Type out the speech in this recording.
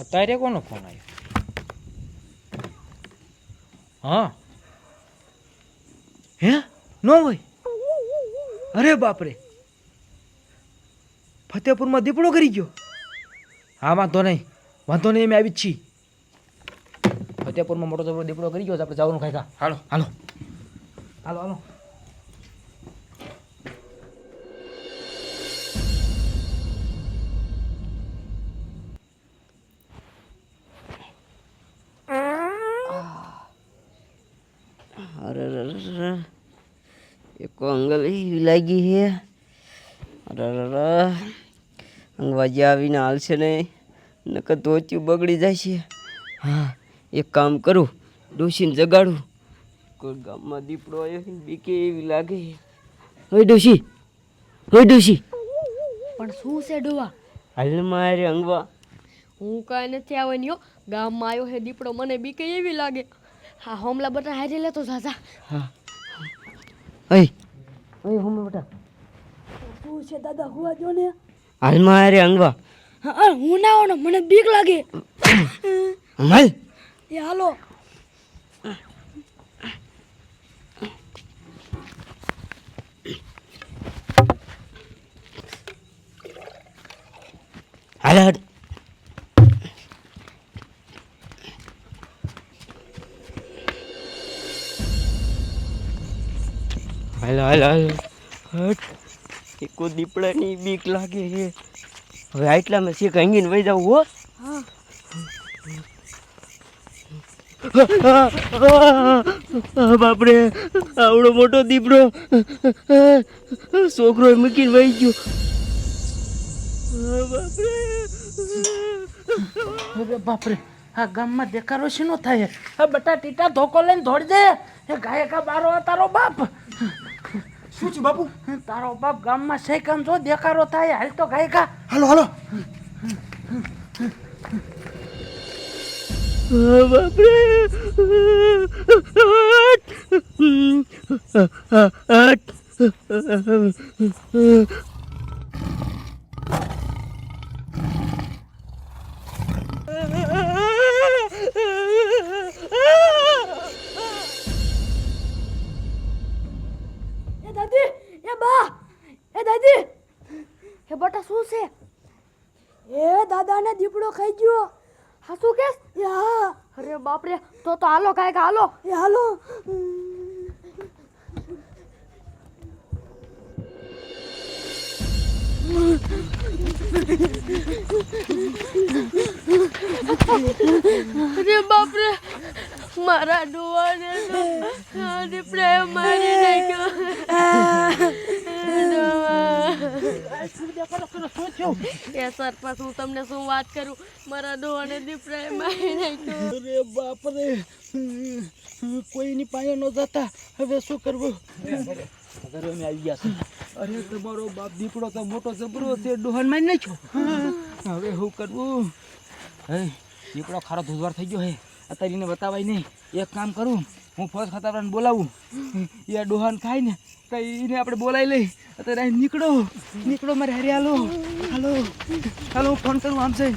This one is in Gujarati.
અત્યારે કોનો ફોન આવ્યો હા. હે? નો હોય? અરે બાપરે. ફતેપુરમાં દીપડો કરી ગયો. હા વાંધો નહીં. વાંધો નહીં મેં આવી જ છીએ. ફતેપુરમાં મોટો દીપડો કરી ગયો આપણે જવાનું ખાઈ હાલો. હાલો. હાલો હાલો. અરે એક અંગલ એવી લાગી છે. અરે અંગવાજી આવીને હાલશે નહીં નકર ધોતિયું બગડી જાય છે. હા એક કામ કરું ડોશીને જગાડું. કોઈ ગામમાં દીપડો આવ્યો બીકે એવી લાગે હોય ડોશી હોય ડોશી. પણ શું છે ડોવા? હાલ મારે અંગવા. હું કાંઈ નથી આવ્યો હો. ગામમાં આવ્યો હે દીપડો મને બીકે એવી લાગે. હા હોમલા બટા હારી લેતો ઝાઝા હા. અય. અય હોમલા બેટા શું છે દાદા હુવા જો ને હાલ મારે અંગવા હા હું ના આવવાનો મને બીક લાગે. હાલ. એ હાલો. હાલ હાલ. હાલ હાલ હાલ. હટ. એકો દીપડાની બીક લાગે છે. હવે આટલામાં શીખ હંગીને વહી જાવ હો. બાપરે આવડો મોટો દીપડો. છોકરો મૂકીને વહી ગયો. બાપરે. બાપરે આ ગામમાં દેખાડો શીનો થાય? આ બટા ટીટા ધોકો લઈને દોડ દે એ ગાયકા બારો આ તારો બાપ. શું છે બાપુ? તારો બાપ ગામમાં સેકન જો દેખાડો થાય હાલ તો ગાયકા હાલો હાલો. બાપરે. એ બટા શું છે? એ દાદાને દીપડો ખાઈ ગયો. હા શું કેસ હા અરે બાપરે તો તો હાલો કાંઈક હાલો. એ હાલો. અરે બાપરે મારા ડોવાને તો આ દીપડે મારી નાખ્યો. તમને શું વાત કરું? મારા ડોવાને દીપડાએ મારી નાખ્યો. અરે બાપરે કોઈની પાસે ન જતા. હવે શું કરવું? ઘરે અમે આવી ગયા છે અરે, તમારો બાપ દીપડો તો મોટો જબરો છે, ડોહન મારી નાખ્યો. હવે શું કરવું? હે દીપડો ખારો ધોધવાર થઈ ગયો હે. અત્યારે એને બતાવાય નહીં. એક કામ કરું, હું ફોજ ખાતાવાળાને બોલાવું. એ ડોહાન ખાય ને તો એને આપણે બોલાવી લઈ. અત્યારે અહીં નીકળો. નીકળો મારે હારે હાલો. હાલો હાલો ફોન કરું આમ છે